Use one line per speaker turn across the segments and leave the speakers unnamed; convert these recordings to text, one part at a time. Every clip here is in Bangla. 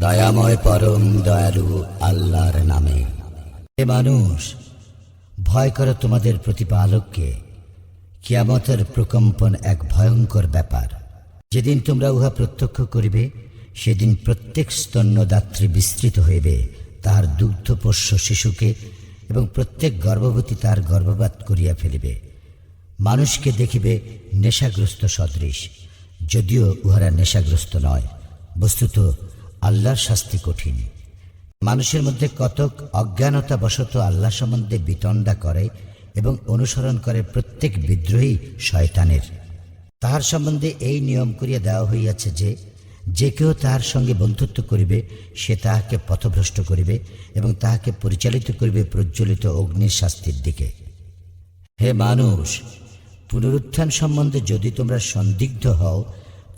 দয়াময় পরম দয়ালু আল্লাহর নামে। এ মানুষ, ভয় করো তোমাদের প্রতিপালককে। কিয়ামতের প্রকম্পন এক ভয়ঙ্কর ব্যাপার। যেদিন তোমরা উহা প্রত্যক্ষ করিবে, সেদিন প্রত্যেক স্তন্যদাত্রী বিস্তৃত হইবে, তাহার দুগ্ধপোষ্য শিশুকে এবং প্রত্যেক গর্ভবতী তার গর্ভপাত করিয়া ফেলিবে। মানুষকে দেখিবে নেশাগ্রস্ত সদৃশ, যদিও উহারা নেশাগ্রস্ত নয়। বস্তুত আল্লাহর শাস্তি কঠিন। মানুষের মধ্যে কতক অজ্ঞানতা বশত আল্লাহ সম্বন্ধে বিতণ্ডা করে এবং অনুসরণ করে প্রত্যেক বিদ্রোহী শয়তানের। তাহার সম্বন্ধে এই নিয়ম করিয়া দেওয়া হইয়াছে যে যে কেউ তাহার সঙ্গে বন্ধুত্ব করিবে, সে তাহাকে পথভ্রষ্ট করিবে এবং তাহাকে পরিচালিত করিবে প্রজ্বলিত অগ্নির শাস্তির দিকে। হে মানুষ, পুনরুত্থান সম্বন্ধে যদি তোমরা সন্দিগ্ধ হও,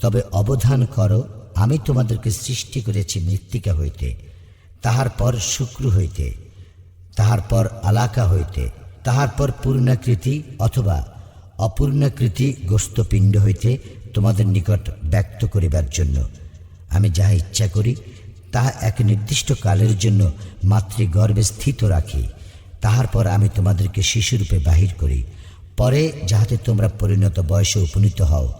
তবে অবধান করো আমি তোমাদেরকে সৃষ্টি করেছি মৃত্তিকা হইতে, তাহার পর শুক্র হইতে, তাহার পর আলাকা হইতে, তাহার পর পূর্ণাকৃতি অথবা অপূর্ণাকৃতি গোস্তপিণ্ড হইতে তোমাদের নিকট ব্যক্ত করিবার জন্য। আমি যাহা ইচ্ছা করি, তাহা এক নির্দিষ্ট কালের জন্য মাতৃগর্ভে স্থিত রাখি। তাহার পর আমি তোমাদেরকে শিশুরূপে বাহির করি। পরে যাহাতে তোমরা পরিণত বয়সে উপনীত হও।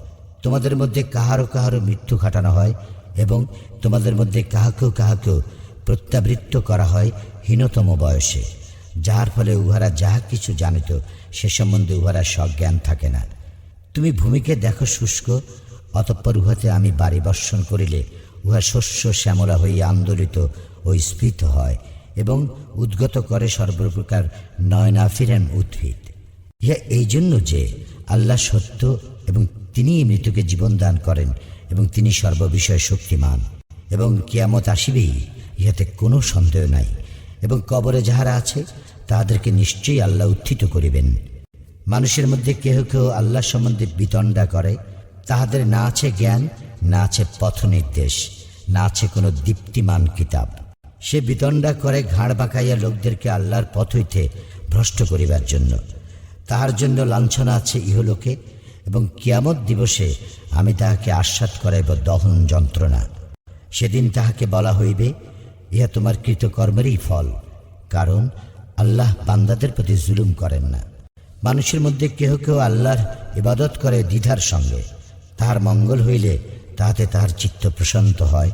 তোমাদের মধ্যে কাহারও কাহারও মৃত্যু ঘটানো হয় এবং তোমাদের মধ্যে কাহাকেও কাহাকেও প্রত্যাবৃত্ত করা হয় হীনতম বয়সে যাহার ফলে উহারা যাহা কিছু জানিত সে সম্বন্ধে উহারা সজ্ঞান থাকে না। তুমি ভূমিকে দেখো শুষ্ক, অতঃপর উহাতে আমি বাড়ি বর্ষণ করিলে উহা শস্য শ্যামলা হইয়া আন্দোলিত ও স্ফীত হয় এবং উদ্গত করে সর্বপ্রকার নয়নাফিরেন উদ্ভিদ। ইহা এই জন্য যে আল্লাহ সত্য এবং তিনিই মৃত্যুকে জীবন দান করেন এবং তিনি সর্ববিষয়ে শক্তিমান। এবং কিয়ামত আসিবেই, ইহাতে কোনো সন্দেহ নাই। এবং কবরে যাহারা আছে, তাহাদেরকে নিশ্চয়ই আল্লাহ উত্থিত করিবেন। মানুষের মধ্যে কেহ কেহ আল্লাহ সম্বন্ধে বিতণ্ডা করে, তাহাদের না আছে জ্ঞান, না আছে পথ নির্দেশ না আছে কোনো দীপ্তিমান কিতাব। সে বিতণ্ডা করে ঘাড় বাঁকাইয়া লোকদেরকে আল্লাহর পথ হইতে ভ্রষ্ট করিবার জন্য। তাহার জন্য লাঞ্ছনা আছে ইহলোকে এবং কিয়ামত দিবসে আমি তাহাকে আস্বাদ করাইব দহন যন্ত্রণা। সেদিন তাহাকে বলা হইবে, ইহা তোমার কৃতকর্মেরই ফল, কারণ আল্লাহ বান্দাদের প্রতি জুলুম করেন না। মানুষের মধ্যে কেহ কেউ আল্লাহর ইবাদত করে দ্বিধার সঙ্গে। তাহার মঙ্গল হইলে তাহাতে তাহার চিত্ত প্রশান্ত হয়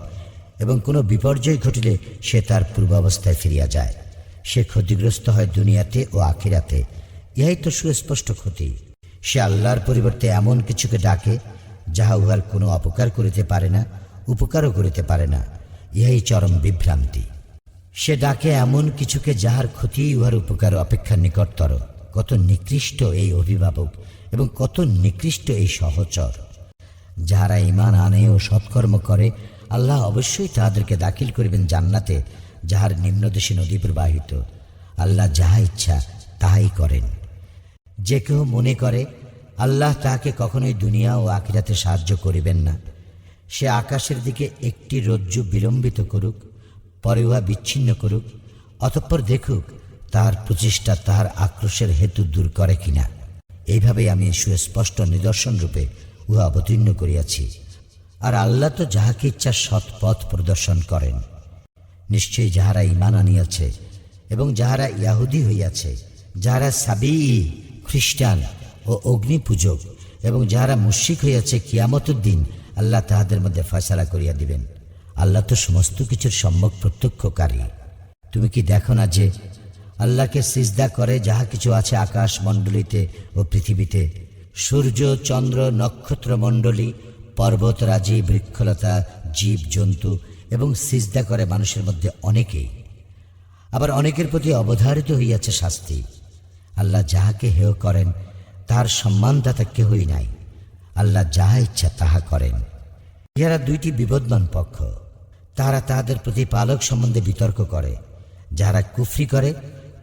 এবং কোনো বিপর্যয় ঘটিলে সে তার পূর্বাবস্থায় ফিরিয়া যায়। সে ক্ষতিগ্রস্ত হয় দুনিয়াতে ও আখিরাতে। ইহাই তো সুস্পষ্ট ক্ষতি। সে আল্লাহর পরিবর্তে এমন কিছুকে ডাকে যাহা উহার কোনো অপকার করিতে পারে না, উপকারও করিতে পারে না। ইহাই চরম বিভ্রান্তি। সে ডাকে এমন কিছুকে যাহার ক্ষতি উহার উপকার অপেক্ষা নিকটতর। কত নিকৃষ্ট এই অভিভাবক এবং কত নিকৃষ্ট এই সহচর। যাহারা ইমান আনে ও সৎকর্ম করে, আল্লাহ অবশ্যই তাহাদেরকে দাখিল করিবেন জান্নাতে, যাহার নিম্নদেশে নদী প্রবাহিত। আল্লাহ যাহা ইচ্ছা, তাহাই করেন। যে কেউ মনে করে, আল্লাহ তাহাকে কখনোই দুনিয়া ও আখিরাতে সাহায্য করিবেন না। সে আকাশের দিকে একটি রজ্জু বিলম্বিত করুক, পরে উহা বিচ্ছিন্ন করুক, অতঃপর দেখুক তাহার প্রচেষ্টা তাহার আক্রোশের হেতু দূর করে কিনা। এইভাবেই আমি সুস্পষ্ট নিদর্শন রূপে উহা অবতীর্ণ করিয়াছি। আর আল্লাহ তো যাহাকে ইচ্ছা সৎ পথ প্রদর্শন করেন। নিশ্চয়ই যাহারা ইমান আনিয়াছে এবং যাহারা ইয়াহুদি হইয়াছে, যাহারা সাবি খ্রিস্টান ও অগ্নি পূজক এবং যাহারা মুশিক হইয়াছে কিয়ামতের দিন, আল্লাহ তাহাদের মধ্যে ফয়সালা করিয়া দিবেন। আল্লাহ তো সমস্ত কিছুর সম্যক প্রত্যক্ষকারী। তুমি কি দেখো না যে, আল্লাহকে সিজদা করে যাহা কিছু আছে আকাশ মণ্ডলীতে ও পৃথিবীতে, সূর্য, চন্দ্র নক্ষত্র মণ্ডলী পর্বতরাজি, বৃক্ষলতা, জীব, জন্তু এবং সিজদা করে মানুষের মধ্যে অনেকেই। আবার অনেকের প্রতি অবধারিত হইয়াছে শাস্তি। আল্লাহ যাহাকে হেয় করেন, তার সম্মানদাতা কেহই নাই। আল্লাহ যাহা ইচ্ছা তাহা করেন। ইহারা দুইটি বিবদমান পক্ষ। তাহারা তাহাদের প্রতিপালক সম্বন্ধে বিতর্ক করে। যারা কুফরি করে,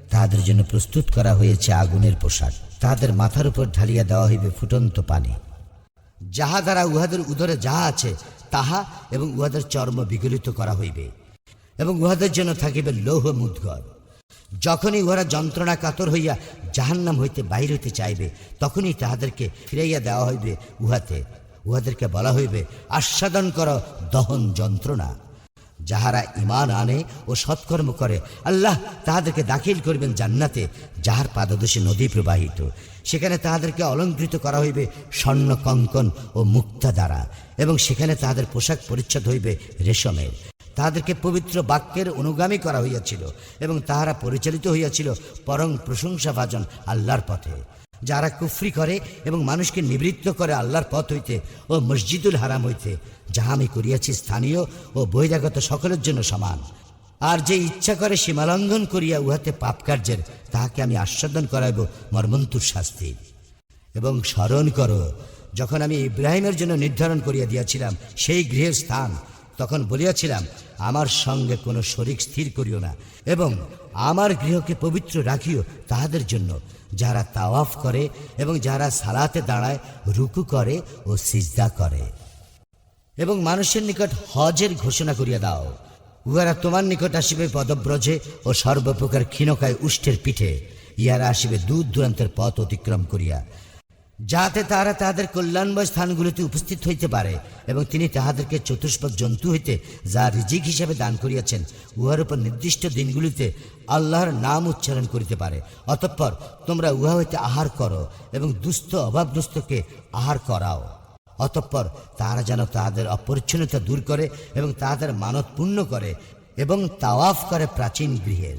তাহাদের জন্য প্রস্তুত করা হয়েছে আগুনের পোশাক। তাহাদের মাথার উপর ঢালিয়া দেওয়া হইবে ফুটন্ত পানি। যাহা দ্বারা উহাদের উদরে যাহা আছে, তাহা এবং উহাদের চর্ম বিগলিত করা হইবে। এবং উহাদের জন্য থাকিবে লৌহ মুদ্গর। যখনই উহারা যন্ত্রণা কাতর হইয়া জাহান্নাম হইতে বাহির হইতে চাইবে, তখনই তাহাদেরকে ফিরাইয়া দেওয়া হইবে উহাতে। উহাদেরকে বলা হইবে, আস্বাদন কর দহন যন্ত্রণা। যাহারা ইমান আনে ও সৎকর্ম করে, আল্লাহ তাহাদেরকে দাখিল করবেন জান্নাতে, যাহার পাদদেশে নদী প্রবাহিত। সেখানে তাহাদেরকে অলঙ্কৃত করা হইবে স্বর্ণ কঙ্কন ও মুক্তা দ্বারা এবং সেখানে তাহাদের পোশাক পরিচ্ছদ হইবে রেশমের। তাহাদেরকে পবিত্র বাক্যের অনুগামী করা হইয়াছিল এবং তাহারা পরিচালিত হইয়াছিল পরং প্রশংসা ভাজন আল্লাহর পথে। যারা কুফরি করে এবং মানুষকে নিবৃত্ত করে আল্লাহর পথ হইতে ও মসজিদুল হারাম হইতে, যাহা আমি করিয়াছি স্থানীয় ও বহিরাগত সকলের জন্য সমান। আর যে ইচ্ছা করে সীমালঙ্ঘন করিয়া উহাতে পাপ কার্যের, তাহাকে আমি আস্বাদন করাইব মর্মন্তুর শাস্তি। এবং স্মরণ করো, যখন আমি ইব্রাহিমের জন্য নির্ধারণ করিয়া দিয়াছিলাম, সেই গৃহের স্থান তখন বলিয়াছিলাম, আমার সঙ্গে কোনো শরিক স্থির করিও না এবং আমার গৃহকে পবিত্র রাখিও তাহাদের জন্য। যারা তাওয়াফ করে এবং যারা সালাতে দাঁড়ায়, রুকু করে ও সিজদা করে। এবং মানুষের নিকট হজের ঘোষণা করিয়া দাও। উহারা তোমার নিকট আসিবে পদব্রজে ও সর্বপ্রকার ক্ষীণকায় উষ্ঠের পিঠে। ইহারা আসিবে দূর দূরান্তের পথ অতিক্রম করিয়া। যাতে তারা তাহাদের কল্যাণময় স্থানগুলিতে উপস্থিত হইতে পারে এবং তিনি তাহাদেরকে চতুষ্পদ জন্তু হইতে যা রিজিক হিসাবে দান করিয়াছেন, উহার উপর নির্দিষ্ট দিনগুলিতে আল্লাহর নাম উচ্চারণ করিতে পারে। অতঃপর তোমরা উহা হইতে আহার করো এবং দুস্থ অভাবগ্রস্তকে আহার করাও। অতঃপর তারা যেন তাহাদের অপরিচ্ছন্নতা দূর করে এবং তাহাদের মানত পূর্ণ করে এবং তাওয়াফ করে প্রাচীন গৃহের।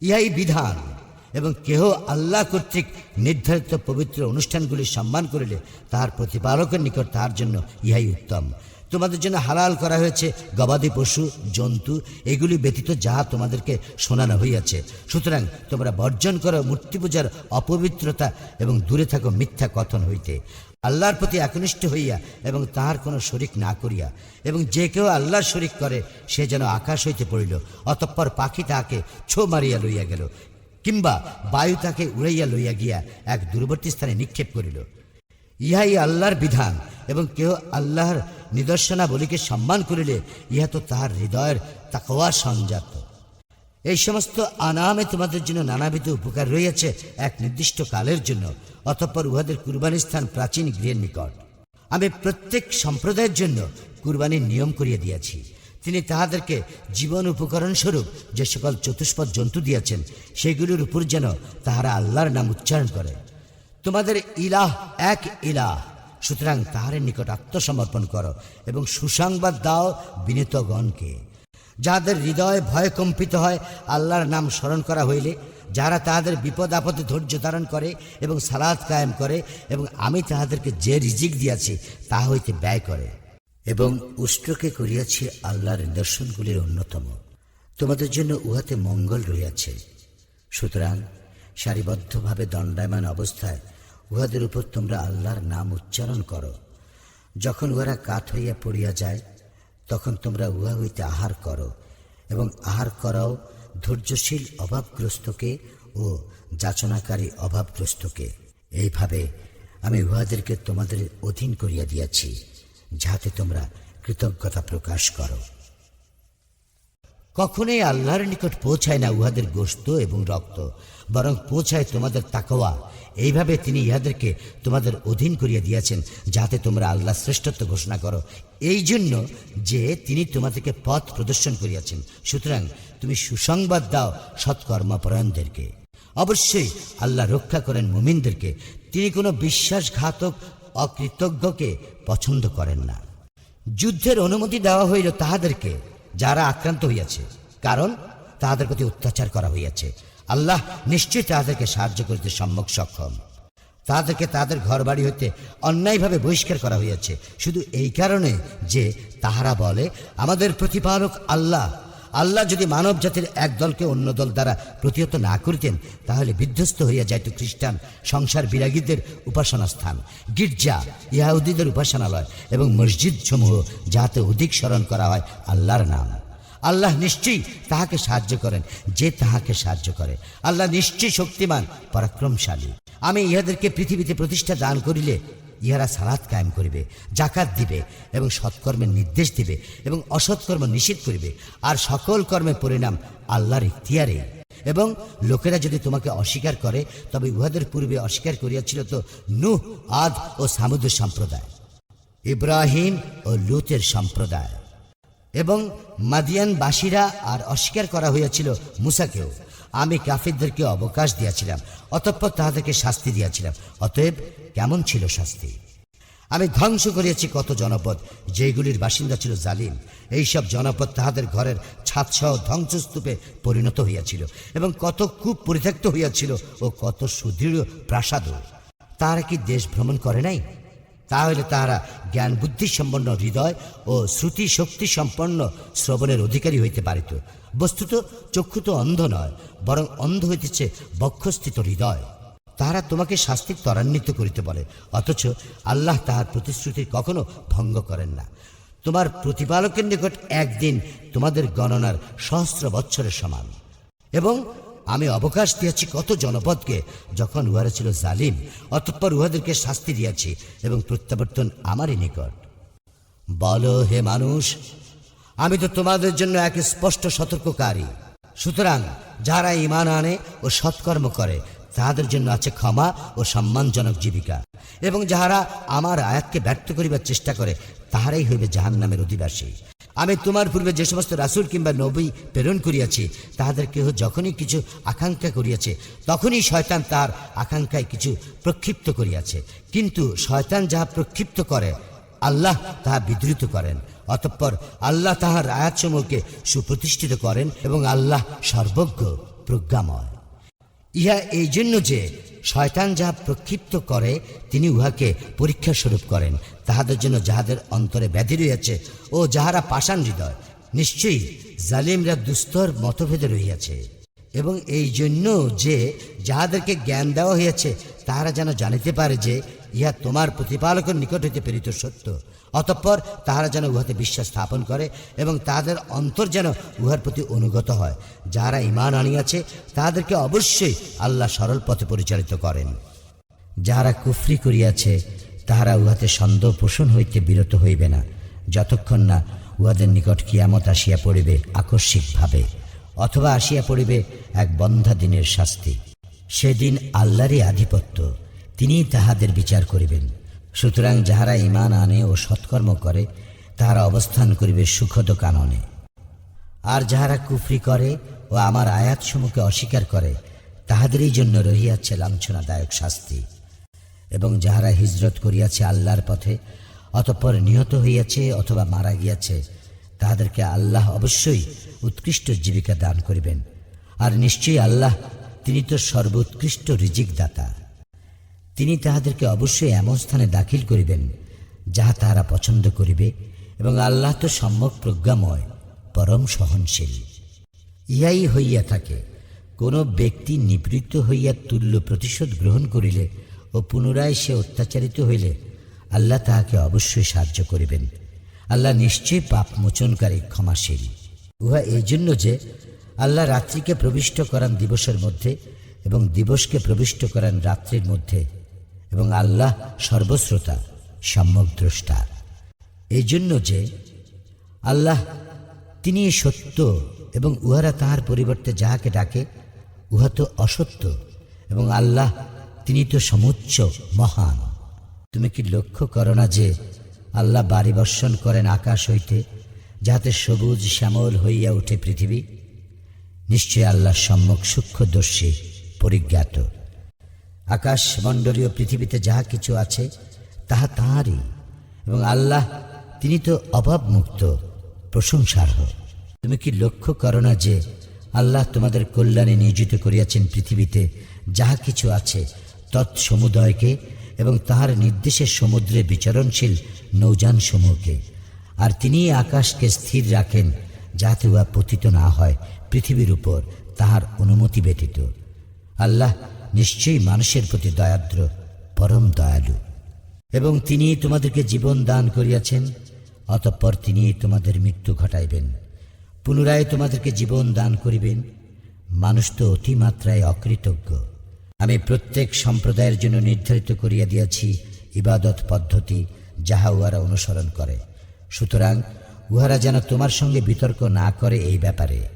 ইহাই বিধান। এবং কেহ আল্লাহ কর্তৃক নির্ধারিত পবিত্র অনুষ্ঠানগুলি সম্মান করিলে তাহার প্রতিপালকের নিকট তাহার জন্য ইহাই উত্তম। তোমাদের জন্য হালাল করা হয়েছে গবাদি পশু, জন্তু, এগুলি ব্যতীত যাহা তোমাদেরকে শোনানো হইয়াছে। সুতরাং তোমরা বর্জন করো মূর্তি পূজার অপবিত্রতা এবং দূরে থাকো মিথ্যা কথন হইতে। আল্লাহর প্রতি একনিষ্ঠ হইয়া এবং তাহার কোনো শরিক না করিয়া। এবং যে কেউ আল্লাহর শরিক করে, সে যেন আকাশ হইতে পড়িল, অতঃপর পাখি তাহাকে ছো মারিয়া লইয়া গেল। কিংবা বায়ু তাকে উড়াইয়া লইয়া গিয়া এক দূরবর্তী স্থানে নিক্ষেপ করিল। ইহাই আল্লাহর বিধান, এবং কেউ আল্লাহর নিদর্শনাবলীকে সম্মান করিলে ইহা তো তাহার হৃদয়ের তাকওয়া সঞ্জাত এই সমস্ত আনামে তোমাদের জন্য নানাবিধ উপকার রইয়াছে এক নির্দিষ্ট কালের জন্য, অতঃপর উহাদের কুরবানির স্থান প্রাচীন গৃহের নিকট। আমি প্রত্যেক সম্প্রদায়ের জন্য কুরবানির নিয়ম করিয়া দিয়াছি। তিনি তাহাদেরকে জীবন উপকরণ স্বরূপ যে সকল চতুষ্পদ জন্তু দিয়েছেন, সেগুলির উপর যেন তাহারা আল্লাহর নাম উচ্চারণ করে। তোমাদের ইলাহ এক ইলাহ, সুতরাং তাহারের নিকট আত্মসমর্পণ করো এবং সুসংবাদ দাও বিনীতগণকে। যাদের হৃদয় ভয় কম্পিত হয়, আল্লাহর নাম স্মরণ করা হইলে যারা তাহাদের বিপদ আপদে ধৈর্য ধারণ করে এবং সালাদ কায়েম করে এবং আমি তাহাদেরকে যে রিজিক দিয়াছি, তা হইতে ব্যয় করে। এবং উষ্ট্রকে করিয়াছি আল্লাহর নিদর্শনগুলির অন্যতম। তোমাদের জন্য উহাতে মঙ্গল রইয়াছে সুতরাং সারিবদ্ধভাবে দণ্ডায়মান অবস্থায় উহাদের উপর তোমরা আল্লাহর নাম উচ্চারণ করো। যখন উহারা কাঠ হইয়া পড়িয়া যায়, তখন তোমরা উহা হইতে আহার করো এবং আহার করাও ধৈর্যশীল অভাবগ্রস্তকে ও যাচনাকারী অভাবগ্রস্তকে। এইভাবে আমি উহাদেরকে তোমাদের অধীন করিয়া দিয়াছি। যাহাতে তোমরা কৃতজ্ঞতা প্রকাশ করো। কখনোই আল্লাহর নিকট পৌঁছায় না উহাদের গোস্ত এবং রক্ত, বরং পৌঁছায় তোমাদের তাকওয়া। এইভাবে তিনি ইহাদেরকে তোমাদের অধীন করিয়া দিয়েছেন, যাতে তোমরা আল্লাহ শ্রেষ্ঠত্ব ঘোষণা করো। এই জন্য যে তিনি তোমাদেরকে পথ প্রদর্শন করিয়াছেন, সুতরাং তুমি সুসংবাদ দাও সৎকর্মপরায়ণদেরকে। অবশ্যই আল্লাহ রক্ষা করেন মুমিনদেরকে। তিনি কোনো বিশ্বাসঘাতক অকৃতজ্ঞকে পছন্দ করেন না। যুদ্ধের অনুমতি দেওয়া হইল তাহাদেরকে, যারা আক্রান্ত হইয়াছে। কারণ তাহাদের প্রতি অত্যাচার করা হইয়াছে। আল্লাহ নিশ্চয়ই তাহাদেরকে সাহায্য করিতে সম্যক সক্ষম। তাদেরকে তাদের ঘর বাড়ি হইতে অন্যায়ভাবে বহিষ্কার করা হইয়াছে। শুধু এই কারণে যে তাহারা বলে, আমাদের প্রতিপালক আল্লাহ আল্লাহ যদি মানব জাতির এক দলকে অন্য দল দ্বারা প্রতিহত না করিতেন, তাহলে বিধ্বস্ত হইয়া যাইত খ্রিস্টান, সংসার বিরাগীদের উপাসনা স্থান গির্জা ইহাউদ্দিদের উপাসনালয় এবং মসজিদ সমূহ যাহাতে অধিক স্মরণ করা হয় আল্লাহর নাম। আল্লাহ নিশ্চয়ই তাহাকে সাহায্য করেন, যে তাহাকে সাহায্য করে। আল্লাহ নিশ্চয়ই শক্তিমান, পরাক্রমশালী। আমি ইহাদেরকে পৃথিবীতে প্রতিষ্ঠা দান করিলে ইহারা সালাত কায়েম করিবে জাকাত দিবে এবং সৎকর্মের নির্দেশ দিবে এবং অসৎকর্ম নিষেধ করিবে। আর সকল কর্মের পরিণাম আল্লাহর ইখতিয়ারে। এবং লোকেরা যদি তোমাকে অস্বীকার করে, তবে উহাদের পূর্বে অস্বীকার করিয়াছিল তো নূহ, আদ ও সামুদ্র সম্প্রদায়, ইব্রাহিম ও লুতের সম্প্রদায়। এবং মাদিয়ানবাসীরা আর অস্বীকার করা হইয়াছিল মুসাকেও। আমি কাফিরদেরকে অবকাশ দিয়াছিলাম, অতঃপর তাহাদেরকে শাস্তি দিয়াছিলাম। অতএব কেমন ছিল শাস্তি? আমি ধ্বংস করিয়াছি কত জনপদ যেগুলির বাসিন্দা ছিল জালিম। এইসব জনপদ তাহাদের ঘরের ছাদসহ ধ্বংসস্তূপে পরিণত হইয়াছিল এবং কত কূপ পরিত্যক্ত হইয়াছিল ও কত সুদৃঢ় প্রাসাদও তাহারা কি দেশ ভ্রমণ করে নাই? তাহলে তাহারা জ্ঞান বুদ্ধি সম্পন্ন হৃদয় ও শ্রুতি শক্তি সম্পন্ন শ্রবণের অধিকারী হইতে পারিত। বস্তুত চক্ষু তো অন্ধ নয়, বরং অন্ধ হইতেছে বক্ষস্থিত হৃদয়। তাহারা তোমাকে শাস্তি ত্বরান্বিত করিতে বলে, অথচ আল্লাহ তাহার প্রতিশ্রুতি কখনো ভঙ্গ করেন না। তোমার প্রতিপালকের নিকট একদিন তোমাদের গণনার সহস্র বৎসরের সমান। এবং আমি অবকাশ দিয়েছি কত জনপদকে যখন উহারা ছিল জালিম, অতঃপর উহাদেরকে শাস্তি দিয়াছি এবং প্রত্যাবর্তন আমারই নিকট। বলো হে মানুষ আমি তো তোমাদের জন্য এক স্পষ্ট সতর্ককারী। সুতরাং যারা ইমান আনে ও সৎকর্ম করে তাহাদের জন্য আছে ক্ষমা ও সম্মানজনক জীবিকা। এবং যাহারা আমার আয়াতকে ব্যর্থ করিবার চেষ্টা করে, তাহারাই হইবে জাহান নামের অধিবাসী। আমি তোমার পূর্বে যে সমস্ত রাসুল কিংবা নবী প্রেরণ করিয়াছি, তাহাদের কেহ যখনই কিছু আকাঙ্ক্ষা করিয়াছে, তখনই শয়তান তার আকাঙ্ক্ষায় কিছু প্রক্ষিপ্ত করিয়াছে। কিন্তু শয়তান যাহা প্রক্ষিপ্ত করে, আল্লাহ তাহা বিদ্রুত করেন। অতঃপর আল্লাহ তাহার আয়াতসমূহকে সুপ্রতিষ্ঠিত করেন এবং আল্লাহ সর্বজ্ঞ, প্রজ্ঞাময়। ইহা এই জন্য যে শয়তান যাহা প্রক্ষিপ্ত করে, তিনি উহাকে পরীক্ষা স্বরূপ করেন। তাহাদের জন্য যাহাদের অন্তরে ব্যাধি রইয়াছে ও যাহারা পাষাণ হৃদয়, নিশ্চয়ই জালিমরা দুস্তর মতভেদে রহিয়াছে। এবং এই জন্য যে যাহাদেরকে জ্ঞান দেওয়া হইয়াছে, তাহারা যেন জানিতে পারে যে, ইহা তোমার প্রতিপালকের নিকট হইতে প্রেরিত সত্য। অতঃপর তাহারা যেন উহাতে বিশ্বাস স্থাপন করে এবং তাহাদের অন্তর যেন উহার প্রতি অনুগত হয়। যাহারা ইমান আনিয়াছে তাহাদেরকে অবশ্যই আল্লাহ সরল পথে পরিচালিত করেন। যাহারা কুফরি করিয়াছে, তাহারা উহাতে সন্দেহ পোষণ হইতে বিরত হইবে না। যতক্ষণ না উহাদের নিকট কিয়ামত আসিয়া পড়িবে আকস্মিকভাবে, অথবা আসিয়া পড়িবে এক বন্ধা দিনের শাস্তি। সেদিন আল্লাহরই আধিপত্য, তিনিই তাহাদের বিচার করিবেন। সুতরাং যাহারা ইমান আনে ও সৎকর্ম করে, তাহারা অবস্থান করিবে সুখদ কাননে। আর যাহারা কুফরি করে ও আমার আয়াতসমূহকে অস্বীকার করে, তাহাদেরই জন্য রহিয়াছে লাঞ্ছনাদায়ক শাস্তি। এবং যাহারা হিজরত করিয়াছে আল্লাহর পথে, অতঃপর নিহত হইয়াছে অথবা মারা গিয়াছে, তাহাদেরকে আল্লাহ অবশ্যই উৎকৃষ্ট জীবিকা দান করিবেন। আর নিশ্চয়ই আল্লাহ, তিনি তো সর্বোৎকৃষ্ট রিজিক দাতা তিনি তাহাদেরকে অবশ্যই এমন স্থানে দাখিল করিবেন, যাহা তাহারা পছন্দ করিবে এবং আল্লাহ তো সম্যক প্রজ্ঞাময়, পরম সহনশীল। ইহাই হইয়া থাকে, কোন ব্যক্তি নিবৃত্ত হইয়া তুল্য প্রতিশোধ গ্রহণ করিলে ও পুনরায় সে অত্যাচারিত হইলে, আল্লাহ তাহাকে অবশ্যই সাহায্য করিবেন। আল্লাহ নিশ্চয়ই পাপ মোচনকারী ক্ষমাশীল। উহা এই জন্য যে, আল্লাহ রাত্রিকে প্রবিষ্ট করান দিবসের মধ্যে এবং দিবসকে প্রবিষ্ট করান রাত্রির মধ্যে। এবং আল্লাহ সর্বশ্রোতা, সম্যক দ্রষ্টা। এই জন্য যে আল্লাহ তিনি সত্য এবং উহারা তাহার পরিবর্তে যাহাকে ডাকে, উহা তো অসত্য এবং আল্লাহ তিনি তো সমুচ্চ, মহান। তুমি কি লক্ষ্য করো না যে আল্লাহ বাড়ি বর্ষণ করেন আকাশ হইতে, যাহাতে সবুজ শ্যামল হইয়া ওঠে পৃথিবী? নিশ্চয় আল্লাহ সম্যক সূক্ষ্মদর্শী, পরিজ্ঞাত। আকাশ মণ্ডলীয় পৃথিবীতে যাহা কিছু আছে, তাহা তাঁরই এবং আল্লাহ, তিনি তো অভাবমুক্ত প্রশংসার্হ তুমি কি লক্ষ্য করো না যে, আল্লাহ তোমাদের কল্যাণে নিয়োজিত করিয়াছেন পৃথিবীতে যাহা কিছু আছে, তৎসমুদয়কে এবং তাহার নির্দেশে সমুদ্রে বিচরণশীল নৌযান সমূহকে আর তিনি আকাশকে স্থির রাখেন, যাহাতে উহা পতিত না হয়, পৃথিবীর উপর তাহার অনুমতি ব্যতীত। আল্লাহ নিশ্চয়ই মানুষের প্রতি দয়াদ্র, পরম দয়ালু। এবং তিনি তোমাদেরকে জীবন দান করিয়াছেন, অতঃপর তিনি তোমাদের মৃত্যু ঘটাইবেন। পুনরায় তোমাদেরকে জীবন দান করিবেন। মানুষ তো অতিমাত্রায় অকৃতজ্ঞ। আমি প্রত্যেক সম্প্রদায়ের জন্য নির্ধারিত করিয়া দিয়াছি ইবাদত পদ্ধতি, যাহা উহারা অনুসরণ করে। সুতরাং উহারা যেন তোমার সঙ্গে বিতর্ক না করে এই ব্যাপারে।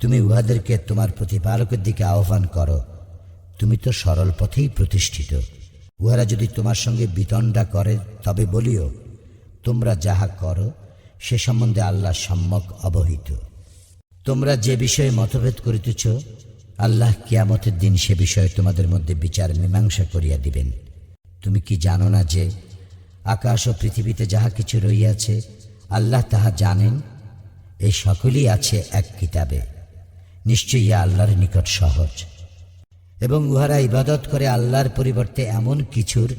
তুমি উহাদেরকে তোমার প্রতিপালকের দিকে আহ্বান করো। তুমি তো সরল পথেই প্রতিষ্ঠিত। উহারা যদি তোমার সঙ্গে বিতণ্ডা করে, তবে বলিও, তোমরা যাহা করো, সে সম্বন্ধে আল্লাহ সম্যক অবহিত। তোমরা যে বিষয়ে মতভেদ করিতেছ, আল্লাহ কিয়ামতের দিন সে বিষয়ে তোমাদের মধ্যে বিচার মীমাংসা করিয়া দিবেন। তুমি কি জানো না যে, আকাশ ও পৃথিবীতে যাহা কিছু রইয়াছে আল্লাহ তাহা জানেন? এই সকলই আছে এক কিতাবে। নিশ্চয়ই আল্লাহর নিকট সহজ। এবং উহারা ইবাদত করে আল্লাহর পরিবর্তে এমন কিছুর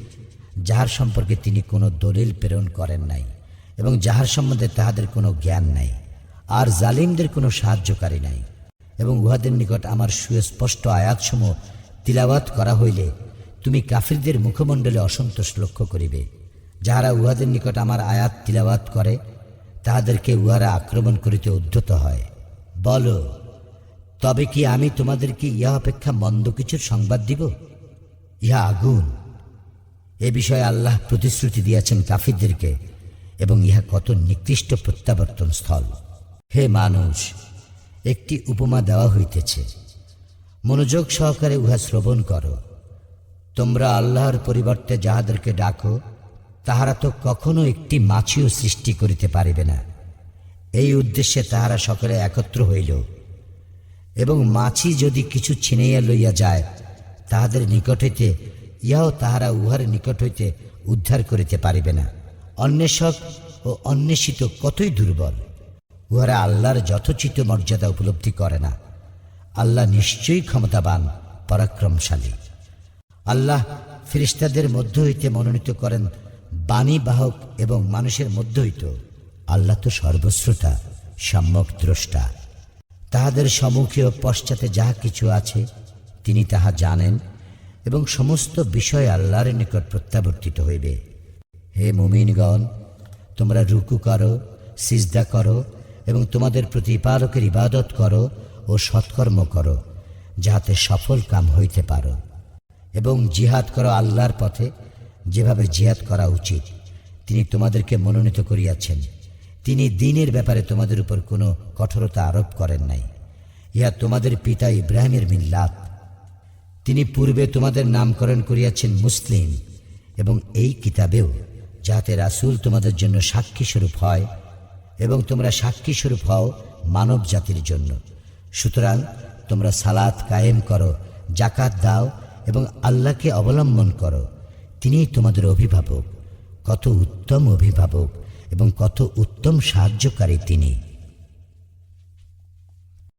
যাহার সম্পর্কে তিনি কোনো দলিল প্রেরণ করেন নাই এবং যাহার সম্বন্ধে তাহাদের কোনো জ্ঞান নাই, আর জালিমদের কোনো সাহায্যকারী নাই। এবং উহাদের নিকট আমার সুস্পষ্ট আয়াতসমূহ তিলাওয়াত করা হইলে তুমি কাফিরদের মুখমণ্ডলে অসন্তোষ লক্ষ্য করিবে। যাহারা উহাদের নিকট আমার আয়াত তিলাওয়াত করে, তাহাদেরকে উহারা আক্রমণ করিতে উদ্ধত হয়। বলো। তবে কি আমি তোমাদেরকে ইহা অপেক্ষা মন্দ কিছুর সংবাদ দিব? ইহা আগুন। এ বিষয়ে আল্লাহ প্রতিশ্রুতি দিয়েছেন কাফিরদেরকে এবং ইহা কত নিকৃষ্ট প্রত্যাবর্তন স্থল। হে মানুষ, একটি উপমা দেওয়া হইতেছে। মনোযোগ সহকারে উহা শ্রবণ করো। তোমরা আল্লাহর পরিবর্তে যাহাদেরকে ডাকো, তাহারা তো কখনো একটি মাছিও সৃষ্টি করিতে পারিবে না। এই উদ্দেশ্যে তাহারা সকলে একত্র হইল। এবং মাছি যদি কিছু ছিনাইয়া লইয়া যায়, তাহাদের নিকট হইতে, ইহাও তাহারা উহার নিকট হইতে উদ্ধার করিতে পারিবে না। অন্বেষক ও অন্বেষিত কতই দুর্বল। উহারা আল্লাহর যথোচিত মর্যাদা উপলব্ধি করে না। আল্লাহ নিশ্চয়ই ক্ষমতাবান, পরাক্রমশালী। আল্লাহ ফিরিস্তাদের মধ্য হইতে মনোনীত করেন বাণী বাহক এবং মানুষের মধ্য হইত। আল্লাহ তো সর্বশ্রোতা, সম্যক দ্রষ্টা। তাহাদের সম্মুখে ও পশ্চাতে যাহা কিছু আছে, তিনি তাহা জানেন এবং সমস্ত বিষয় আল্লাহর নিকট প্রত্যাবর্তিত হইবে। হে মুমিনগণ, তোমরা রুকু করো, সিজদা করো এবং তোমাদের প্রতিপালকের ইবাদত করো ও সৎকর্ম করো, যাহাতে সফল কাম হইতে পারো। এবং জিহাদ করো আল্লাহর পথে, যেভাবে জিহাদ করা উচিত, তিনি তোমাদেরকে মনোনীত করিয়াছেন। তিনি দিনের ব্যাপারে তোমাদের উপর কোনো কঠোরতা আরোপ করেন নাই। ইহা তোমাদের পিতা ইব্রাহিমের মিল্লাত। তিনি পূর্বে তোমাদের নামকরণ করিয়াছেন মুসলিম এবং এই কিতাবেও যাহাতে রাসূল তোমাদের জন্য সাক্ষী স্বরূপ হয় এবং তোমরা সাক্ষী স্বরূপ হও মানব জাতির জন্য। সুতরাং তোমরা সালাত কায়েম করো জাকাত দাও এবং আল্লাহকে অবলম্বন করো। তিনিই তোমাদের অভিভাবক, কত উত্তম অভিভাবক। এবং কত উত্তম সাহায্যকারী তিনি।